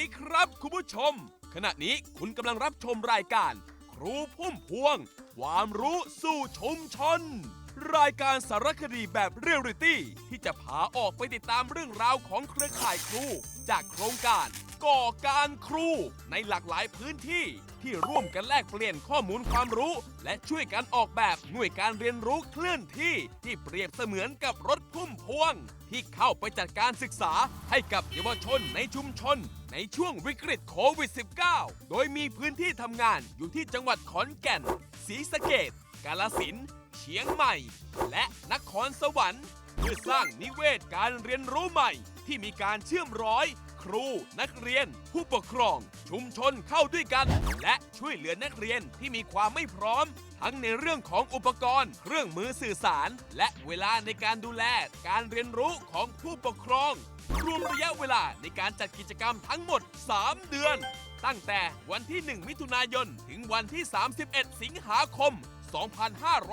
ดีครับคุณผู้ชม ขณะนี้คุณกำลังรับชมรายการ ครูพุ่มพวง ความรู้สู่ชุมชน รายการสารคดีแบบเรียลลิตี้ที่จะพาออกไปติดตามเรื่องราวของเครือข่ายครู จากโครงการ ก่อการครู ในหลากหลายพื้นที่ที่ร่วมกันแลกเปลี่ยนข้อมูลความรู้ และช่วยกันออกแบบหน่วยการเรียนรู้เคลื่อนที่ที่เปรียบเสมือนกับรถพุ่มพวง ที่เข้าไปจัดการศึกษาให้กับเยาวชนในชุมชน ในช่วงวิกฤตโควิด -19 โดยมีพื้นที่ทำงานอยู่ที่จังหวัดขอนแก่นศรีสะเกดกาลสินเชียงใหม่ และนครสวรรค์ เพื่อสร้างนิเวศการเรียนรู้ใหม่ ที่มีการเชื่อมร้อย ครู นักเรียน ผู้ปกครอง ชุมชนเข้าด้วยกัน และช่วยเหลือนักเรียนที่มีความไม่พร้อม ทั้งในเรื่องของอุปกรณ์ เครื่องมือสื่อสาร และเวลาในการดูแล การเรียนรู้ของผู้ปกครอง รวมระยะเวลาในการจัดกิจกรรมทั้งหมด 3 เดือน ตั้งแต่วันที่ 1 มิถุนายน ถึงวันที่ 31 สิงหาคม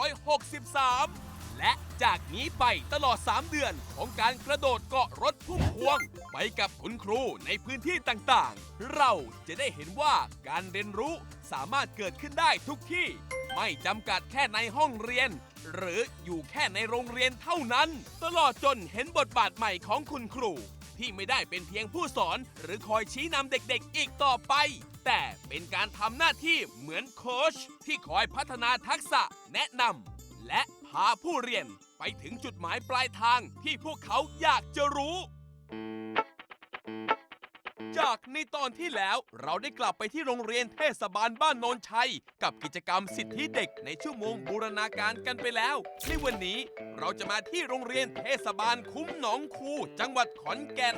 2563 และจากนี้ไปตลอด 3 เดือนของการกระโดดเกาะรถพุ่มพวง ไปกับคุณครูในพื้นที่ต่างๆ เราจะได้เห็นว่าการเรียนรู้สามารถเกิดขึ้นได้ทุกที่ ไม่จำกัดแค่ในห้องเรียน หรืออยู่แค่ในโรงเรียนเท่านั้น ตลอดจนเห็นบทบาทใหม่ของคุณครู ที่ไม่ได้เป็นเพียงผู้สอน หรือคอยชี้นำเด็กๆ อีกต่อไป แต่เป็นการทำหน้าที่เหมือนโค้ชที่คอยพัฒนาทักษะแนะนำและ พาผู้เรียนไปถึงจุดหมายปลายทางที่พวกเขาอยากจะรู้ จากในตอนที่แล้วเราได้กลับไปที่โรงเรียนเทศบาลบ้านโนนชัย กับกิจกรรมสิทธิเด็กในชั่วโมงบูรณาการกันไปแล้ว ในวันนี้เราจะมาที่โรงเรียนเทศบาลคุ้มหนองคูจังหวัดขอนแก่น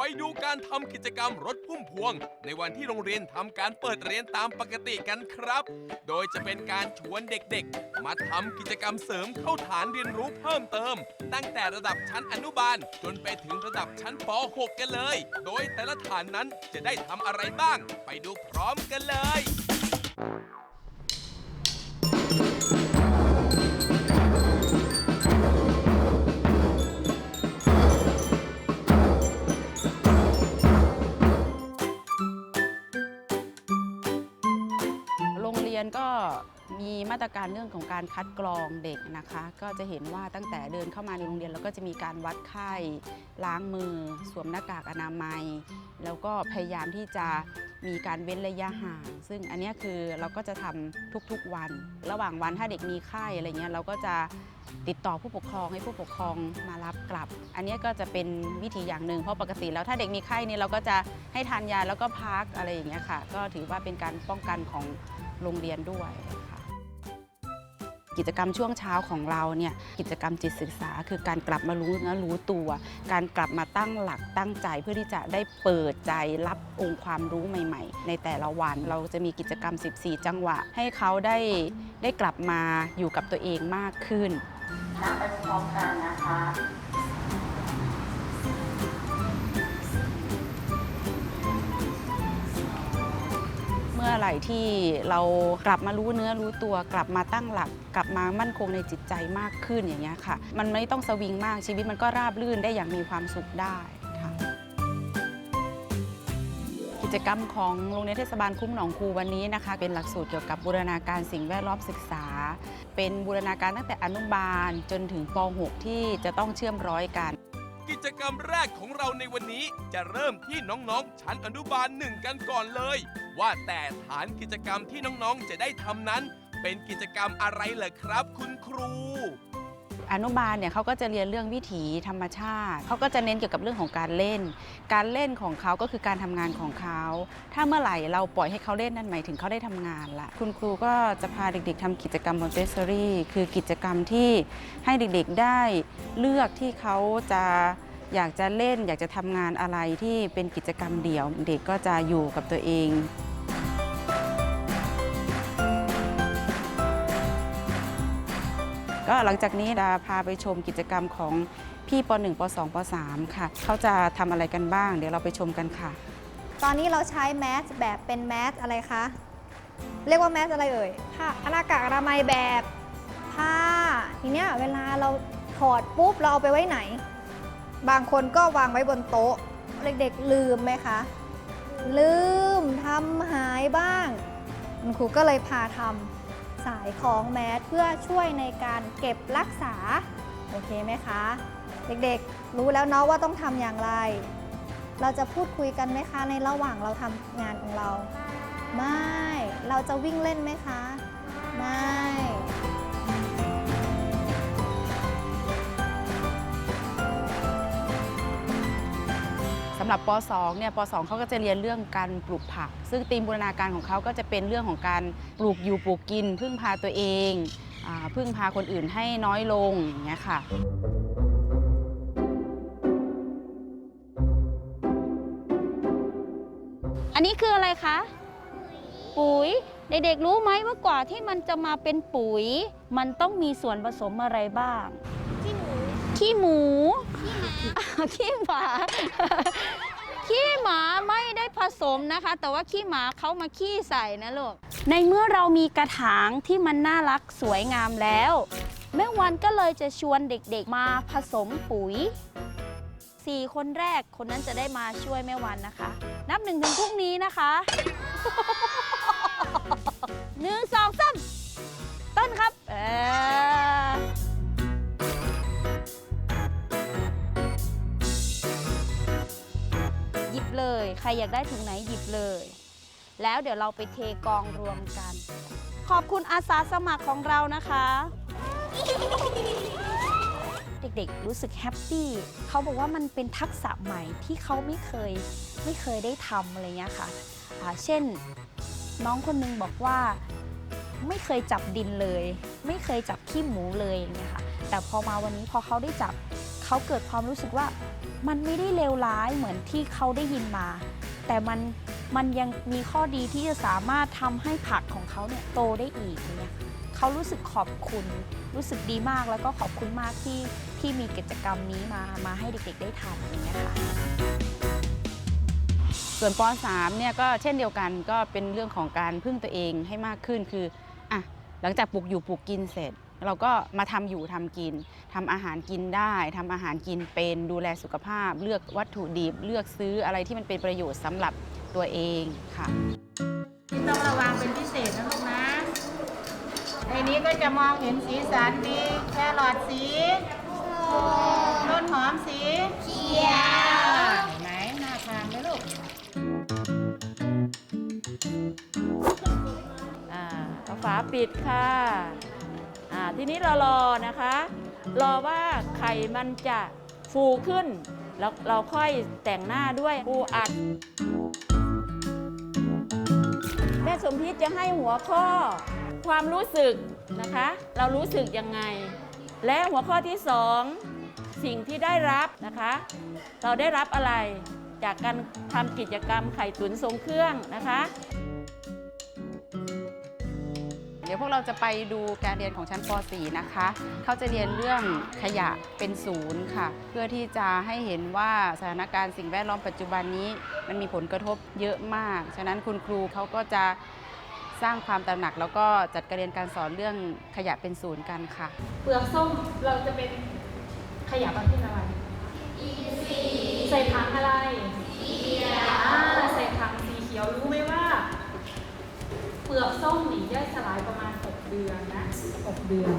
ไปดูการทำกิจกรรมรถพุ่มพวง ในวันที่โรงเรียนทำการเปิดเรียนตามปกติกันครับ โดยจะเป็นการชวนเด็กๆ มาทำกิจกรรมเสริมเข้าฐานเรียนรู้เพิ่มเติม ตั้งแต่ระดับชั้นอนุบาล จนไปถึงระดับชั้นป .6 กันเลย โดยแต่ละฐานนั้นจะได้ทำอะไรบ้าง ไปดูพร้อมกันเลย มีมาตรการเรื่องของการคัดกรองเด็กนะคะ ก็จะเห็นว่าตั้งแต่เดินเข้ามาในโรงเรียนเราก็จะมีการวัดไข้ล้างมือ สวมหน้ากากอนามัย แล้วก็พยายามที่จะมีการเว้นระยะห่าง ซึ่งอันนี้คือเราก็จะทำทุกๆวัน ระหว่างวันถ้าเด็กมีไข้อะไรเงี้ยเราก็จะติดต่อผู้ปกครองให้ผู้ปกครองมารับกลับ อันนี้ก็จะเป็นวิธีอย่างหนึ่งเพราะปกติแล้วถ้าเด็กมีไข้นี่เราก็จะให้ทานยาแล้วก็พักอะไรอย่างเงี้ยค่ะ ก็ถือว่าเป็นการป้องกันของ โรงเรียนด้วยค่ะกิจกรรมช่วงเช้าของเราเนี่ยกิจกรรมจิตศึกษา คือการกลับมารู้เนื้อรู้ตัว การกลับมาตั้งหลักตั้งใจเพื่อที่จะได้เปิดใจรับองค์ความรู้ใหม่ๆ ในแต่ละวันเราจะมีกิจกรรม 14 จังหวะ ให้เขาได้ได้กลับมาอยู่กับตัวเองมากขึ้นนับไปพร้อมกันนะคะ อไหร่ที่เรากลับมารู้เนื้อรู้ตัวกลับมาตั้งหลัก กลับมามั่นคงในจิตใจมากขึ้นอย่างเงี้ยค่ะ มันไม่ต้องสวิงมากชีวิตมันก็ราบรื่นได้อย่างมีความสุขได้ค่ะกิจกรรมของโรงเรียนเทศบาลคุ้มหนองคูวันนี้นะคะ เป็นหลักสูตรเกี่ยวกับบูรณาการสิ่งแวดล้อมศึกษา เป็นบูรณาการตั้งแต่อนุบาลจนถึงป .6 ที่จะต้องเชื่อมร้อยกัน กิจกรรมแรกของเราในวันนี้ จะเริ่มที่น้องๆ ชั้นอนุบาลหนึ่งกันก่อนเลย ว่าแต่ฐานกิจกรรมที่น้องๆ จะได้ทำนั้น เป็นกิจกรรมอะไรเหรอครับ คุณครู อนุบาลเนี่ยเขาก็จะเรียนเรื่องวิถีธรรมชาติเขาก็จะเน้นเกี่ยวกับเรื่องของการเล่น การเล่นของเขาก็คือการทำงานของเขา ถ้าเมื่อไหร่เราปล่อยให้เขาเล่นนั่นหมายถึงเขาได้ทำงานละคุณครูก็จะพาเด็กๆทำกิจกรรมมอนเตสซอรี่คือกิจกรรมที่ให้เด็กๆได้เลือกที่เขาจะอยากจะเล่นอยากจะทำงานอะไรที่เป็นกิจกรรมเดี่ยว เด็กก็จะอยู่กับตัวเอง ก็หลังจากนี้ดาพาไปชมกิจกรรมของพี่ป .1 ป .2 ป .3 ค่ะ เขาจะทำอะไรกันบ้าง เดี๋ยวเราไปชมกันค่ะ ตอนนี้เราใช้แมสแบบเป็นแมสอะไรคะ เรียกว่าแมสอะไรเอ่ยผ้าหน้ากากอนามัยแบบผ้า ทีเนี้ยเวลาเราถอดปุ๊บเราเอาไปไว้ไหน บางคนก็วางไว้บนโต๊ะ เด็กๆลืมไหมคะ ลืมทำหายบ้าง คุณครูก็เลยพาทำ สายคล้องแมสเพื่อช่วยในการเก็บรักษา โอเคไหมคะ เด็กๆ รู้แล้วเนาะว่าต้องทำอย่างไร เราจะพูดคุยกันไหมคะในระหว่างเราทำงานของเรา ไม่ เราจะวิ่งเล่นไหมคะ ไม่ หรับป .2 เนี่ยป .2 เขาก็จะเรียนเรื่องการปลูกผัก ซึ่งธีมบูรณาการของเขาก็จะเป็นเรื่องของการปลูกอยู่ปลูกกิน พึ่งพาตัวเองอพึ่งพาคนอื่นให้น้อยลงอย่างเงี้ยค่ะอันนี้คืออะไรคะปุ๋ยเด็กๆรู้ไหมว่ากว่าที่มันจะมาเป็นปุ๋ย มันต้องมีส่วนผสมอะไรบ้าง ขี้หมู ขี้หมา ขี้หมาไม่ได้ผสมนะคะ แต่ว่าขี้หมาเขามาขี้ใส่นะลูก ในเมื่อเรามีกระถางที่มันน่ารักสวยงามแล้ว แม่วันก็เลยจะชวนเด็กๆมาผสมปุ๋ยสี่คนแรกคนนั้นจะได้มาช่วยแม่วันนะคะ นับหนึ่งถึงพรุ่งนี้นะคะหนึ่งสองสาม ใครอยากได้ถุงไหนหยิบเลย แล้วเดี๋ยวเราไปเทกองรวมกัน ขอบคุณอาสาสมัครของเรานะคะ เด็กๆรู้สึกแฮปปี้เขาบอกว่ามันเป็นทักษะใหม่ที่เขาไม่เคยไม่เคยได้ทำอะไรเงี้ยค่ะเช่นน้องคนนึงบอกว่าไม่เคยจับดินเลย ไม่เคยจับขี้หมูเลยอย่างเงี้ยค่ะแต่พอมาวันนี้พอเขาได้จับ เขาเกิดความรู้สึกว่ามันไม่ได้เลวร้ายเหมือนที่เขาได้ยินมา แต่มันมันยังมีข้อดีที่จะสามารถทำให้ผักของเขาเนี่ยโตได้อีกเนี่ยเขารู้สึกขอบคุณ รู้สึกดีมากแล้วก็ขอบคุณมากที่ที่มีกิจกรรมนี้มามาให้เด็กๆได้ทำอย่างเงี้ยค่ะส่วนป .3 เนี่ยก็เช่นเดียวกันก็เป็นเรื่องของการพึ่งตัวเองให้มากขึ้นคืออะหลังจากปลูกอยู่ปลูกกินเสร็จ เราก็มาทำอยู่ทำกินทำอาหารกินได้ทำอาหารกินเป็นดูแลสุขภาพ เลือกวัตถุดิบเลือกซื้ออะไรที่มันเป็นประโยชน์สำหรับตัวเองค่ะต้องระวังเป็นพิเศษนะลูกนะในนี้ก็จะมองเห็นสีสันมีแครอทสีต้นหอมสีเขียวเห็นไหมน่าทานไหมลูกอ่าเอาฝาปิดค่ะอ่า ทีนี้เรารอนะคะ รอว่าไข่มันจะฟูขึ้น แล้วเราค่อยแต่งหน้าด้วยปูอัด แม่สมพิษจะให้หัวข้อความรู้สึกนะคะ เรารู้สึกยังไง และหัวข้อที่สองสิ่งที่ได้รับนะคะ เราได้รับอะไรจากการทำกิจกรรมไข่ตุ๋นทรงเครื่องนะคะ เดี๋ยวพวกเราจะไปดูการเรียนของชั้นป .4 นะคะ เขาจะเรียนเรื่องขยะเป็นศูนย์ค่ะ เพื่อที่จะให้เห็นว่าสถานการณ์สิ่งแวดล้อมปัจจุบันนี้มันมีผลกระทบเยอะมาก ฉะนั้นคุณครูเขาก็จะสร้างความตระหนักแล้วก็จัดการเรียนการสอนเรื่องขยะเป็นศูนย์กันค่ะ เปลือกส้มเราจะเป็นขยะประเภทอะไรใส่ถังอะไรสีเขียวใส่ถังสีเขียวรู้ไหมว่า เปลือกส้มนี่ย่อยสลายประมาณ 6 เดือนนะ 6 เดือน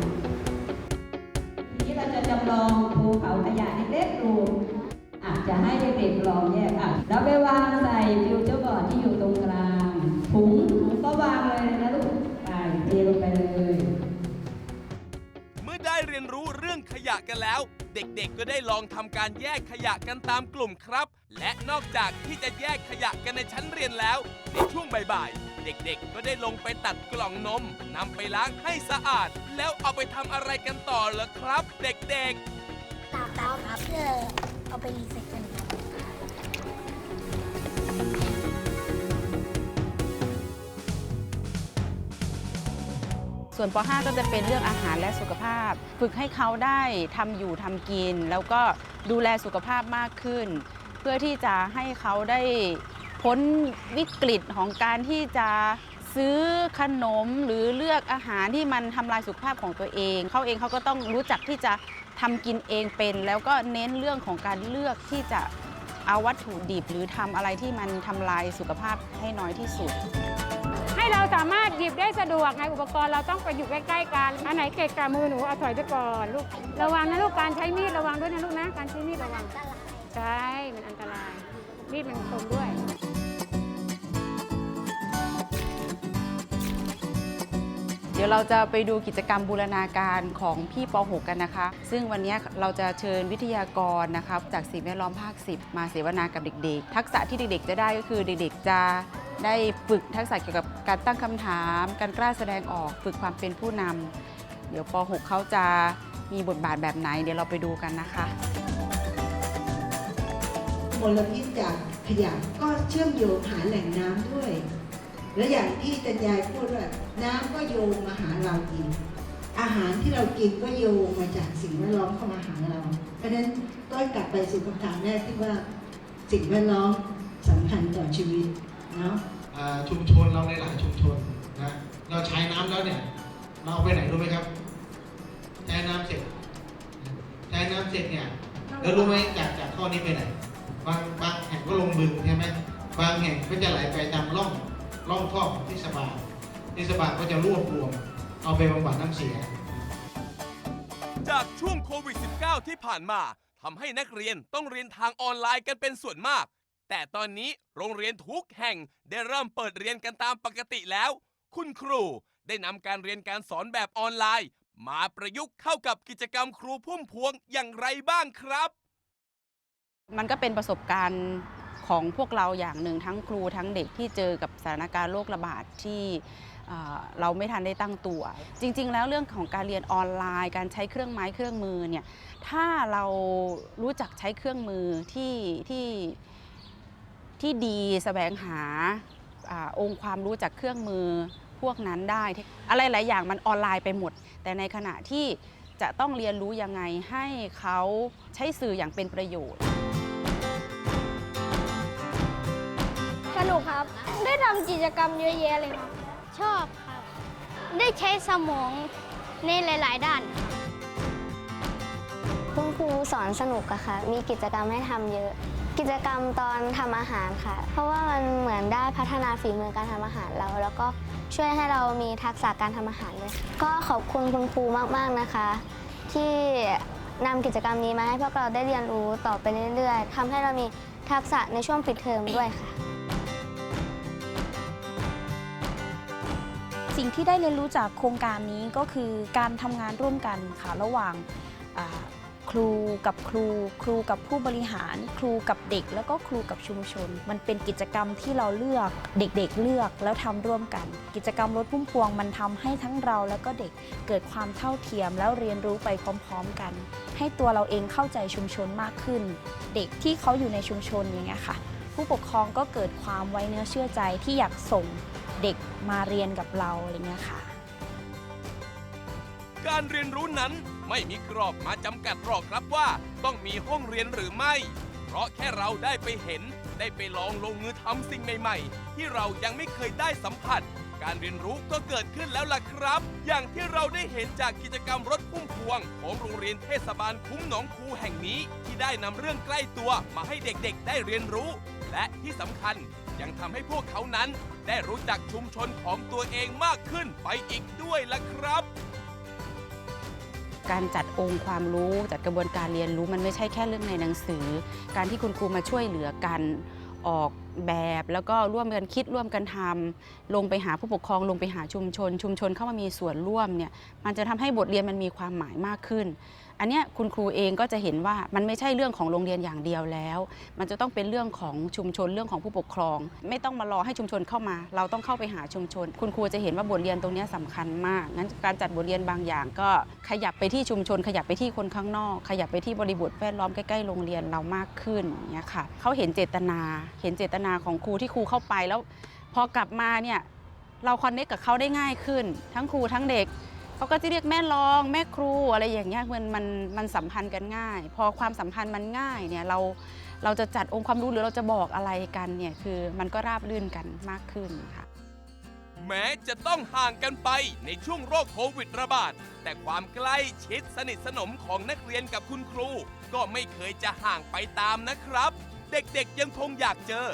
ทีนี้เราจะจำลองภูเขาขยะเล็กๆดูอาจจะให้เด็กๆลองแยกอะแล้วไปวางใส่ฟิวเจอร์บอร์ดที่อยู่ตรงกลางถุงถุงก็วางเลยนะลูกไปเทลงไปเลยเมื่อได้เรียนรู้เรื่องขยะกันแล้ว เด็กๆก็ได้ลองทำการแยกขยะกันตามกลุ่มครับ และนอกจากที่จะแยกขยะกันในชั้นเรียนแล้ว ในช่วงบ่ายๆ เด็กๆ ก็ได้ลงไปตัดกล่องนมนำไปล้างให้สะอาด แล้วเอาไปทำอะไรกันต่อเหรอครับ เด็กๆตาตาครับเพื่อเอาไปรีไซเคิลครับส่วนป .5 ก็จะเป็นเรื่องอาหารและสุขภาพ ฝึกให้เขาได้ทำอยู่ทำกิน แล้วก็ดูแลสุขภาพมากขึ้น เพื่อที่จะให้เขาได้ พ้นวิกฤตของการที่จะซื้อขนมหรือเลือกอาหารที่มันทำลายสุขภาพของตัวเอง เขาเองเขาก็ต้องรู้จักที่จะทำกินเองเป็น แล้วก็เน้นเรื่องของการเลือกที่จะเอาวัตถุดิบหรือทำอะไรที่มันทำลายสุขภาพให้น้อยที่สุด ให้เราสามารถหยิบได้สะดวกไงอุปกรณ์เราต้องไปอยู่ใกล้ๆกันอันไหนเกะกะมือหนูเอาถอยไปก่อนลูกระวังนะลูกการใช้มีดระวังด้วยนะลูกนะการใช้มีดระวังใช่มันอันตรายมีดมันคมด้วย ดี๋ยวเราจะไปดูกิจกรรมบูรณาการของพี่ป .6 กันนะคะ ซึ่งวันนี้เราจะเชิญวิทยากรนะคะจากสิ่งแวดล้อมภาค 10 มาเสวนากับเด็กๆ ทักษะที่เด็กๆ จะได้ก็คือเด็กๆ จะได้ฝึกทักษะเกี่ยวกับการตั้งคำถาม การกล้าแสดงออก ฝึกความเป็นผู้นำเดี๋ยวป .6 เขาจะมีบทบาทแบบไหน เดี๋ยวเราไปดูกันนะคะมลพิษจากขยะก็เชื่อมโยงหาแหล่งน้ำด้วย และอย่างที่ตัญญายพูดว่าน้ำก็โยงมาหาเราอีกอาหารที่เรากินก็โยงมาจากสิ่งแวดล้อมเข้ามาหาเรา เพราะฉะนั้นก็กลับไปสู่คำถามแรกที่ว่าสิ่งแวดล้อมสำคัญต่อชีวิตเนาะชุมชนเราในหลายชุมชนนะเราใช้น้ำแล้วเนี่ยเราเอาไปไหนรู้ไหมครับใช้น้ำเสร็จใช้น้ำเสร็จเนี่ยแล้วรู้ไหมจากจากท่อนี้ไปไหนบางบางแห่งก็ลงบึงใช่ไหมบางแห่งก็จะไหลไปตามร่อง ร่องท่อของเทศบาลเทศบาลก็จะรวบรวม เอาไปบำบัดน้ำเสีย จากช่วงโควิด -19 ที่ผ่านมาทำให้นักเรียนต้องเรียนทางออนไลน์กันเป็นส่วนมาก แต่ตอนนี้โรงเรียนทุกแห่งได้เริ่มเปิดเรียนกันตามปกติแล้ว คุณครูได้นำการเรียนการสอนแบบออนไลน์ มาประยุกต์เข้ากับกิจกรรมครูพุ่มพวงอย่างไรบ้างครับ มันก็เป็นประสบการณ์ ของพวกเราอย่างหนึ่งทั้งครูทั้งเด็กที่เจอกับสถานการณ์โรคระบาดที่เราไม่ทันได้ตั้งตัว จริง ๆ แล้วเรื่องของการเรียนออนไลน์ การใช้เครื่องไม้เครื่องมือเนี่ยถ้าเรารู้จักใช้เครื่องมือที่ที่ที่ดีแสวงหาอาองค์ความรู้จากเครื่องมือพวกนั้นได้ อะไรหลายอย่างมันออนไลน์ไปหมด แต่ในขณะที่จะต้องเรียนรู้ยังไงให้เขาใช้สื่ออย่างเป็นประโยชน์ ได้ทำกิจกรรมเยอะแยะเลยครับชอบครับ ได้ใช้สมองในหลาย ๆ ด้าน คุณครูสอนสนุกอะค่ะ มีกิจกรรมให้ทำเยอะ กิจกรรมตอนทำอาหารค่ะ เพราะว่ามันเหมือนได้พัฒนาฝีมือการทำอาหารเรา แล้วก็ช่วยให้เรามีทักษะการทำอาหารด้วยค่ะก็ขอบคุณคุณครูมาก ๆ นะคะ ที่นำกิจกรรมนี้มาให้พวกเราได้เรียนรู้ต่อไปเรื่อย ๆทำให้เรามีทักษะในช่วงปิดเทอมด้วยค่ะ สิ่งที่ได้เรียนรู้จากโครงการนี้ก็คือการทำงานร่วมกันค่ะระหว่างครูกับครู ครูกับผู้บริหาร ครูกับเด็ก แล้วก็ครูกับชุมชน มันเป็นกิจกรรมที่เราเลือกเด็กๆเลือกแล้วทำร่วมกัน กิจกรรมรถพุ่มพวงมันทำให้ทั้งเราแล้วก็เด็กเกิดความเท่าเทียมแล้วเรียนรู้ไปพร้อมๆกัน ให้ตัวเราเองเข้าใจชุมชนมากขึ้น เด็กที่เขาอยู่ในชุมชนอย่างเงี้ยค่ะ ผู้ปกครองก็เกิดความไว้เนื้อเชื่อใจที่อยากส่งเด็ก มาเรียนกับเราอะไรเงี้ยค่ะ การเรียนรู้นั้นไม่มีกรอบมาจำกัดหรอกครับว่า ต้องมีห้องเรียนหรือไม่ เพราะแค่เราได้ไปเห็น ได้ไปลองลงมือทำสิ่งใหม่ ๆ ที่เรายังไม่เคยได้สัมผัส การเรียนรู้ก็เกิดขึ้นแล้วล่ะครับ อย่างที่เราได้เห็นจากกิจกรรมรถพุ่มพวง ของโรงเรียนเทศบาลคุ้มหนองคูแห่งนี้ ที่ได้นำเรื่องใกล้ตัวมาให้เด็กๆ ได้เรียนรู้ และที่สำคัญ ยังทำให้พวกเขานั้น ได้รู้จักชุมชนของตัวเองมากขึ้นไปอีกด้วยล่ะครับ การจัดองค์ความรู้จัดกระบวนการเรียนรู้มันไม่ใช่แค่เรื่องในหนังสือ การที่คุณครูมาช่วยเหลือกันออกแบบแล้วก็ร่วมกันคิดร่วมกันทำลงไปหาผู้ปกครองลงไปหาชุมชน ชุมชนเข้ามามีส่วนร่วมเนี่ยมันจะทำให้บทเรียนมันมีความหมายมากขึ้น อันนี้คุณครูเองก็จะเห็นว่ามันไม่ใช่เรื่องของโรงเรียนอย่างเดียวแล้ว มันจะต้องเป็นเรื่องของชุมชนเรื่องของผู้ปกครอง ไม่ต้องมารอให้ชุมชนเข้ามา เราต้องเข้าไปหาชุมชน คุณครูจะเห็นว่าบทเรียนตรงนี้ยสำคัญมากงั้นการจัดบทเรียนบางอย่าง ก็ขยับไปที่ชุมชน ขยับไปที่คนข้างนอก ขยับไปที่บริบทแวดล้อมใกล้ๆโรงเรียนเรามากขึ้นอย่างเงี้ยค่ะเขาเห็นเจตนา เห็นเจตนาของครูที่ครูเข้าไปแล้ว พอกลับมาเนี่ยเราคอนเนคกับเขาได้ง่ายขึ้น ทั้งครูทั้งเด็ก เขาก็จะเรียกแม่รองแม่ครูอะไรอย่างเงี้ยมันมันมันสัมพันธ์กันง่าย พอความสัมพันธ์มันง่ายเนี่ยเราเราจะจัดองค์ความรู้หรือเราจะบอกอะไรกันเนี่ยคือมันก็ราบรื่นกันมากขึ้นค่ะ แม้จะต้องห่างกันไปในช่วงโรคโควิดระบาด แต่ความใกล้ชิดสนิทสนมของนักเรียนกับคุณครู ก็ไม่เคยจะห่างไปตามนะครับ เด็กๆยังคงอยากเจอ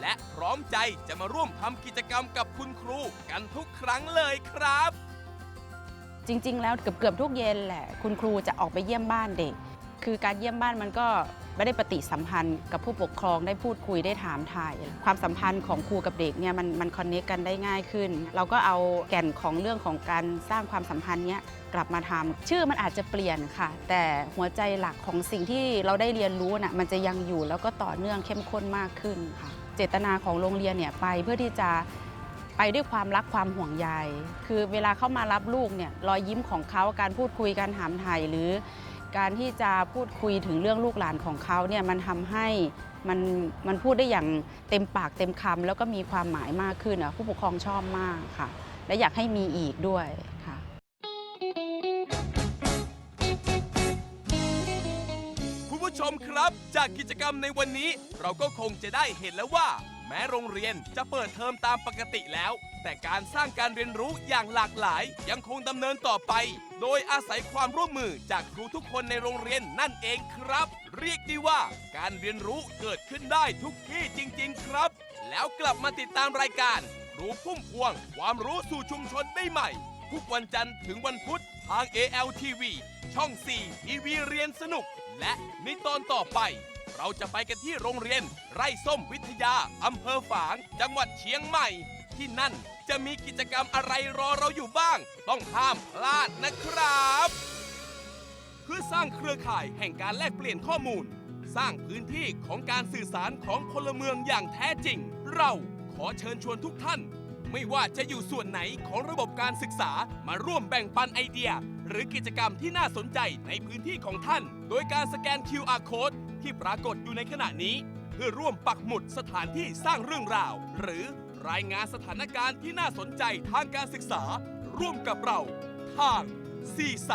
และพร้อมใจจะมาร่วมทำกิจกรรมกับคุณครูกันทุกครั้งเลยครับ จริง ๆ แล้วเกือบเกือบทุกเย็นแหละคุณครูจะออกไปเยี่ยมบ้านเด็ก คือการเยี่ยมบ้านมันก็ไม่ได้ปฏิสัมพันธ์กับผู้ปกครองได้พูดคุยได้ถามถ่าย ความสัมพันธ์ของครูกับเด็กเนี่ยมันมันคอนเนคกันได้ง่ายขึ้น เราก็เอาแก่นของเรื่องของการสร้างความสัมพันธ์เนี้ยกลับมาทำชื่อมันอาจจะเปลี่ยนค่ะ แต่หัวใจหลักของสิ่งที่เราได้เรียนรู้น่ะมันจะยังอยู่แล้วก็ต่อเนื่องเข้มข้นมากขึ้นค่ะ เจตนาของโรงเรียนเนี่ยไปเพื่อที่จะ ไปด้วยความรักความห่วงใย คือเวลาเขามารับลูกเนี่ยรอยยิ้มของเขาการพูดคุยการถามไถ่หรือ การที่จะพูดคุยถึงเรื่องลูกหลานของเขาเนี่ยมันทำให้มันมันพูดได้อย่างเต็มปากเต็มคำแล้วก็มีความหมายมากขึ้นอะผู้ปกครองชอบมากค่ะ และอยากให้มีอีกด้วยค่ะคุณผู้ชมครับจากกิจกรรมในวันนี้เราก็คงจะได้เห็นแล้วว่า ม้โรงเรียนจะเปิดเทอมตามปกติแล้ว แต่การสร้างการเรียนรู้อย่างหลากหลายยังคงดำเนินต่อไป โดยอาศัยความร่วมมือจากครูทุกคนในโรงเรียนนั่นเองครับ เรียกได้ว่าการเรียนรู้เกิดขึ้นได้ทุกที่จริง ๆ ครับ แล้วกลับมาติดตามรายการครูพุ่มพวง ความรู้สู่ชุมชนได้ใหม่ ทุกวันจันทร์ถึงวันพุธทาง ALTV ช่อง 4 ทีวีเรียนสนุก และในตอนต่อไป เราจะไปกันที่โรงเรียน ไร่ส้มวิทยา อำเภอฝาง จังหวัดเชียงใหม่ ที่นั่นจะมีกิจกรรมอะไรรอเราอยู่บ้าง ต้องห้ามพลาดนะครับ เพื่อสร้างเครือข่ายแห่งการแลกเปลี่ยนข้อมูล สร้างพื้นที่ของการสื่อสารของพลเมืองอย่างแท้จริง เราขอเชิญชวนทุกท่าน ไม่ว่าจะอยู่ส่วนไหนของระบบการศึกษามาร่วมแบ่งปันไอเดีย หรือกิจกรรมที่น่าสนใจในพื้นที่ของท่าน โดยการสแกน QR code ที่ปรากฏอยู่ในขณะนี้ เพื่อร่วมปักหมุดสถานที่สร้างเรื่องราว หรือรายงานสถานการณ์ที่น่าสนใจทางการศึกษา ร่วมกับเรา ทางซีไซ